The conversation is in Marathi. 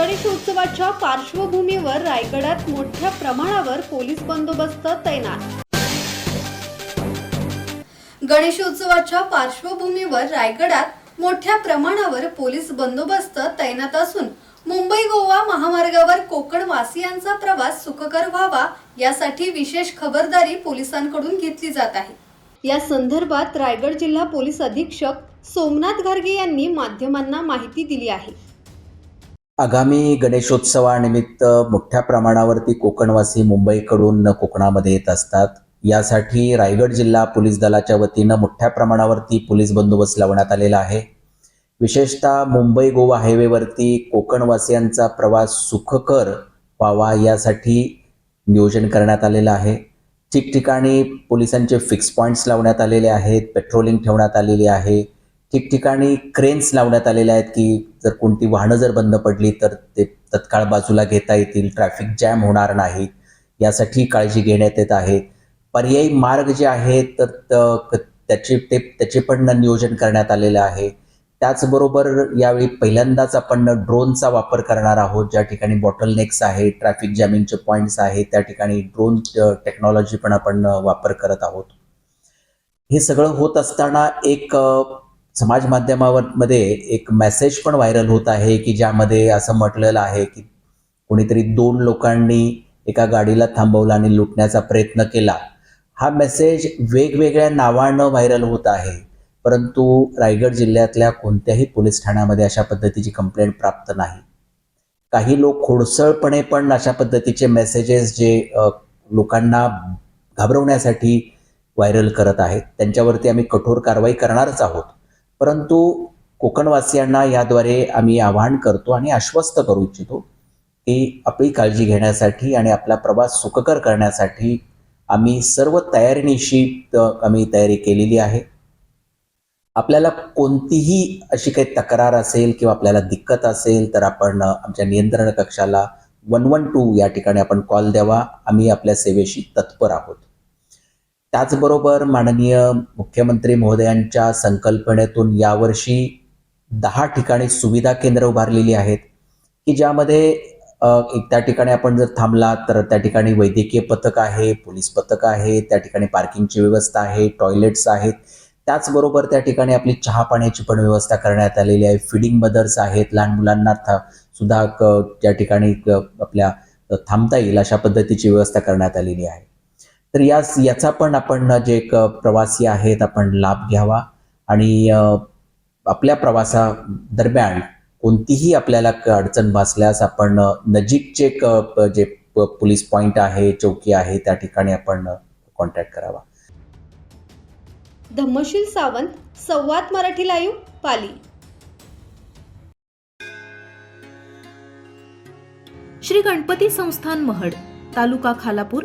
गणेशोत्सवाच्या पार्श्वभूमीवर रायगडात मोठ्या प्रमाणावर पोलीस बंदोबस्त तैनात. गणेशोत्सवाच्या पार्श्वभूमीवर रायगडात मोठ्या प्रमाणावर पोलीस बंदोबस्त तैनात असून मुंबई गोवा महामार्गावर कोकण वासियांचा प्रवास सुखकर व्हावा यासाठी विशेष खबरदारी पोलिसांकडून घेतली जात आहे. या संदर्भात रायगड जिल्हा पोलीस अधीक्षक सोमनाथ घारगे यांनी माध्यमांना माहिती दिली आहे. आगामी गणेशोत्सवानिमित्त मोठ्या प्रमाणावरती कोकणवासी मुंबईकडून कोकणामध्ये येत असतात. यासाठी रायगड जिल्हा पोलीस दलाच्या वतीनं मोठ्या प्रमाणावरती पोलीस बंदोबस्त लावण्यात आलेला आहे. विशेषतः मुंबई गोवा हायवेवरती कोकणवासियांचा प्रवास सुखकर व्हावा यासाठी नियोजन करण्यात आलेलं आहे. ठिकठिकाणी पोलिसांचे फिक्स पॉईंट्स लावण्यात आलेले आहेत पेट्रोलिंग ठेवण्यात आलेली आहे. ठिकठिकाणी क्रेन्स लावण्यात आलेल्या आहेत की जर कोणती वाहनं जर बंद पडली तर ते तत्काळ बाजूला घेता येतील ट्रॅफिक जॅम होणार नाही. यासाठी काळजी घेण्यात येत आहे. पर्यायी मार्ग जे आहेत तर त- त्याचे ते त्याचे पण नियोजन करण्यात आलेलं आहे. त्याचबरोबर यावेळी पहिल्यांदाच आपण ड्रोनचा वापर करणार आहोत. ज्या ठिकाणी बॉटल नेक्स आहे ट्रॅफिक जॅमिंगचे पॉईंट्स आहेत त्या ठिकाणी ड्रोन टेक्नॉलॉजी पण आपण वापर करत आहोत. हे सगळं होत असताना एक समाज माध्यमावरमध्ये एक मेसेज पण व्हायरल होत आहे की ज्यामध्ये असं म्हटलेलं आहे की कोणीतरी दोन लोकांनी एका गाडीला थांबवलं आणि लुटण्याचा प्रयत्न केला. हा मेसेज वेगवेगळ्या नावानं व्हायरल होत आहे. परंतु रायगड जिल्ह्यातल्या कोणत्याही पोलीस ठाण्यामध्ये अशा पद्धतीची कंप्लेंट प्राप्त नाही. काही लोक खोडसळपणे पण अशा पद्धतीचे मेसेजेस जे लोकांना घाबरवण्यासाठी व्हायरल करत आहेत. त्यांच्यावरती आम्ही कठोर कारवाई करणारच आहोत. परंतु कोकणवासियांना याद्वारे आम्ही आवाहन करतो आणि आश्वस्त करू इच्छितो की आपली काळजी घेण्यासाठी आणि आपला प्रवास सुखकर करण्यासाठी आम्ही सर्व तयारीनिशी आम्ही तयारी केलेली आहे. आपल्याला कोणतीही अशी काही तक्रार असेल किंवा आपल्याला दिक्कत असेल तर आपण आमच्या नियंत्रण कक्षाला वन वन टू या ठिकाणी आपण कॉल द्यावा. आम्ही आपल्या सेवेशी तत्पर आहोत. त्याचबरोबर माननीय मुख्यमंत्री महोदयांच्या संकल्पनेतून यावर्षी दहा ठिकाणी सुविधा केंद्र उभारलेली आहेत की ज्यामध्ये एक त्या ठिकाणी आपण जर थांबला तर त्या ठिकाणी वैद्यकीय पथक आहे पोलीस पथक आहे त्या ठिकाणी पार्किंगची व्यवस्था आहे टॉयलेट्स आहेत. त्याचबरोबर त्या ठिकाणी आपली चहा पाण्याची पण व्यवस्था करण्यात आलेली आहे. फिडिंग मदर्स आहेत लहान मुलांना था सुद्धा क- त्या ठिकाणी आपल्या थांबता येईल अशा पद्धतीची व्यवस्था करण्यात आलेली आहे. तर या याचा पण आपण जे एक प्रवासी आहेत आपण लाभ घ्यावा. आणि आपल्या प्रवासा दरम्यान कोणतीही आपल्याला अडचण भासल्यास आपण नजीकचे क- जे पोलीस पॉईंट आहे चौकी आहे त्या ठिकाणी आपण कॉन्टॅक्ट करावा. धम्मशील सावंत संवाद मराठी लाईव्ह पाली. श्री गणपती संस्थान महड तालुका खालापूर